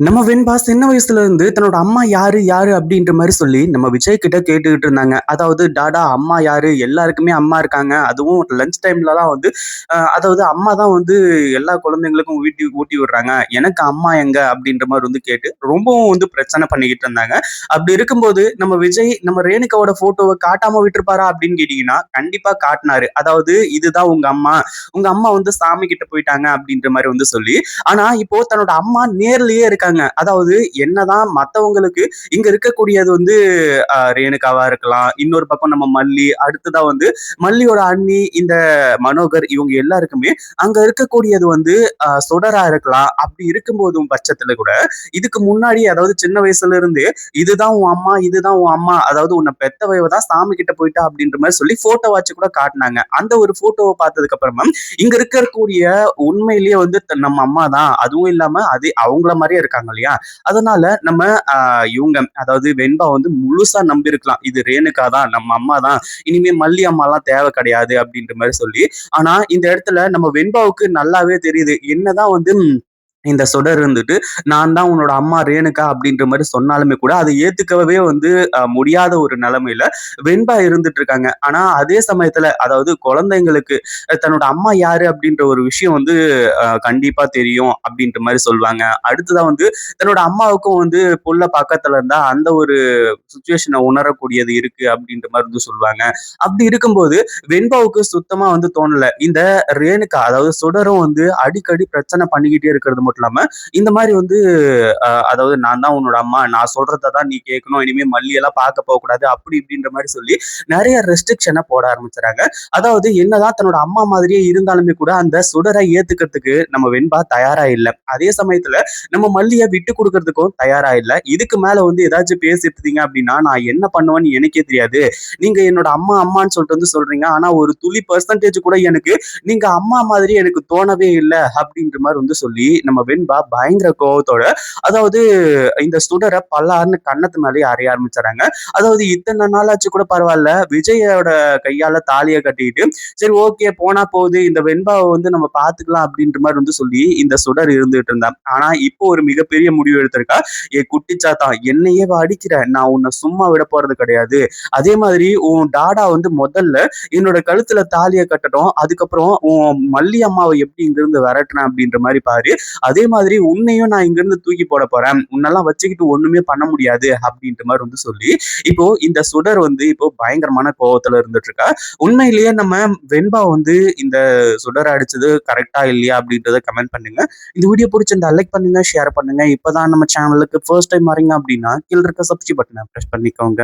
நம்ம வெண்பா சின்ன வயசுல இருந்து தன்னோட அம்மா யாரு யாரு அப்படின்ற மாதிரி சொல்லி நம்ம விஜய் கிட்ட கேட்டுக்கிட்டு இருந்தாங்க. அதாவது டாடா அம்மா யாரு? எல்லாருக்குமே அம்மா இருக்காங்க. அதுவும் லஞ்ச் டைம்லலாம் வந்து அதாவது அம்மா தான் வந்து எல்லா குழந்தைங்களுக்கும் ஊட்டி ஊட்டி விடுறாங்க. எனக்கு அம்மா எங்க? அப்படின்ற மாதிரி வந்து கேட்டு ரொம்பவும் வந்து பிரச்சனை பண்ணிக்கிட்டு இருந்தாங்க. அப்படி இருக்கும்போது நம்ம விஜய் நம்ம ரேணுகாவோட போட்டோவை காட்டாம விட்டுருப்பாரா அப்படின்னு கேட்டீங்கன்னா கண்டிப்பா காட்டினாரு. அதாவது இதுதான் உங்க அம்மா. உங்க அம்மா வந்து சாமி கிட்ட போயிட்டாங்க. அப்படின்ற மாதிரி வந்து சொல்லி ஆனா இப்போ தன்னோட அம்மா நேர்லயே இருக்காங்க அதாவது என்னதான் மத்தவங்களுக்கு இங்க இருக்கக்கூடியது வந்து ரேணுகாவா இருக்கலாம். இன்னொரு பக்கம் நம்ம மல்லி அடுத்ததா வந்து மல்லியோட அண்ணி இந்த மனோகர் இவங்க எல்லாருக்குமே அங்க இருக்கக்கூடியது வந்து சுடரா இருக்கலாம். அப்படி இருக்கும்போதும் பட்சத்துல கூட இதுக்கு முன்னாடி அதாவது சின்ன வயசுல இருந்து இதுதான் உன் அம்மா இதுதான் உன் அம்மா அதாவது உன்னை பெத்தவைவ தான் சாமி கிட்ட போயிட்டா அப்படின்ற மாதிரி சொல்லி போட்டோ வச்சு கூட காட்டினாங்க. அந்த ஒரு போட்டோவை பார்த்ததுக்கு அப்புறமா இங்க இருக்கக்கூடிய உண்மையிலேயே வந்து த- நம்ம அம்மா தான். அதுவும் இல்லாம அது அவங்கள மாதிரியே இருக்காங்க. இல்லையா? அதனால நம்ம ஆஹ், இவங்க அதாவது வெண்பா வந்து முழுசா நம்பி இருக்கலாம் இது ரேணுகா தான் நம்ம அம்மா தான் இனிமே மல்லி அம்மாலாம் தேவை கிடையாது அப்படின்ற மாதிரி சொல்லி. ஆனா இந்த இடத்துல நம்ம வெண்பாவுக்கு நல்லாவே தெரியுது. என்னதான் வந்து இந்த சுடர் இருந்துட்டு நான் தான் உன்னோட அம்மா ரேணுகா அப்படின்ற மாதிரி சொன்னாலுமே கூட அதை ஏத்துக்கவே வந்து முடியாத ஒரு நிலைமையில வெண்பா இருந்துட்டு இருக்காங்க. ஆனா அதே சமயத்துல அதாவது குழந்தைங்களுக்கு தன்னோட அம்மா யாரு அப்படின்ற ஒரு விஷயம் வந்து கண்டிப்பா தெரியும் அப்படின்ற மாதிரி சொல்லுவாங்க. அடுத்ததா வந்து தன்னோட அம்மாவுக்கும் வந்து புள்ள பக்கத்துல இருந்தா அந்த ஒரு சுச்சுவேஷனை உணரக்கூடியது இருக்கு அப்படின்ற மாதிரி வந்து சொல்லுவாங்க. அப்படி இருக்கும்போது வெண்பாவுக்கு சுத்தமா வந்து தோணல. இந்த ரேணுகா அதாவது சுடரும் வந்து அடிக்கடி பிரச்சனை பண்ணிக்கிட்டே இருக்கிறது மட்டும் இல்லாம இந்த மாதிரி வந்து அதாவது நான் தான் உன்னோட அம்மா நான் சொல்றதை தான் நீ கேட்கணும் இனிமே மல்லியெல்லாம் பார்க்க போக கூடாது அப்படி இப்படின்ற மாதிரி சொல்லி நிறைய ரெஸ்ட்ரிக்ஷனை போட ஆரம்பிச்சுறாங்க. அதாவது என்னதான் தன்னோட அம்மா மாதிரியே இருந்தாலுமே கூட அந்த சுடரை ஏத்துக்கிறதுக்கு நம்ம வெண்பா தயாரா இல்லை. அதே சமயத்துல நம்ம மல்லிய விட்டு கொடுக்கறதுக்கும் தயாரா இல்லை. இதுக்கு மேல வந்து ஏதாச்சும் பேசிட்டு அப்படின்னா நான் என்ன பண்ணுவேன்னு எனக்கே தெரியாது. நீங்க என்னோட அம்மா அம்மான்னு சொல்லிட்டு வந்து சொல்றீங்க. ஆனா ஒரு துளி பர்சன்டேஜ் கூட எனக்கு நீங்க அம்மா மாதிரி எனக்கு தோணவே இல்லை அப்படின்ற மாதிரி வந்து சொல்லி நம்ம வெண்பா பயங்கர கோபத்தோட அதாவது இந்த சுடரை பல்லார்னு கன்னத்து மேலேயே அறைய ஆரம்பிச்சாங்க அதாவது இத்தனை நாளாச்சு கூட பரவாயில்ல விஜயோட கையால தாலியை கட்டிட்டு சரி ஓகே போனா போகுது இந்த வெண்பாவை வந்து நம்ம பாத்துக்கலாம் அப்படின்ற மாதிரி வந்து சொல்லி இந்த சுடர் இருந்துட்டு இருந்தான். ஆனா இப்போ ஒரு மிகப்பெரிய முடிவு எடுத்திருக்கா ஏ குட்டிச்சாத்தான் என்னையே வா அடிக்கிற நான் உன்னை சும்மா விட போறது கிடையாது. அதே மாதிரி உன் டாடா வந்து முதல்ல என்னோட கழுத்துல தாலியை கட்டட்டும் அதுக்கப்புறம் உன் மல்லி அம்மாவை எப்படி இங்கிருந்து விரட்டுனேன் அப்படின்ற மாதிரி பாரு அதே மாதிரி உன்னையும் நான் இங்கிருந்து தூக்கி போட போறேன். உன்னெல்லாம் வச்சுக்கிட்டு ஒண்ணுமே பண்ண முடியாது அப்படின்ற மாதிரி வந்து சொல்லி இப்போ இந்த சுடர் வந்து இப்போ பயங்கரமான கோபத்துல இருந்துட்டு இருக்கா உண்மையிலேயே நம்ம வெண்பா வந்து இந்த சுடர் அடிச்சது கரெக்டா இல்லையா அப்படின்றத கமெண்ட் பண்ணுங்க. இந்த வீடியோ பிடிச்சிருந்தா லைக் பண்ணுங்க ஷேர் பண்ணுங்க. இப்பதான் நம்ம சேனலுக்கு ஃபர்ஸ்ட் டைம் வரீங்க அப்படின்னா கீழ இருக்க சப்ஸ்கிரைப் பட்டனை ப்ரெஸ் பண்ணிக்கோங்க.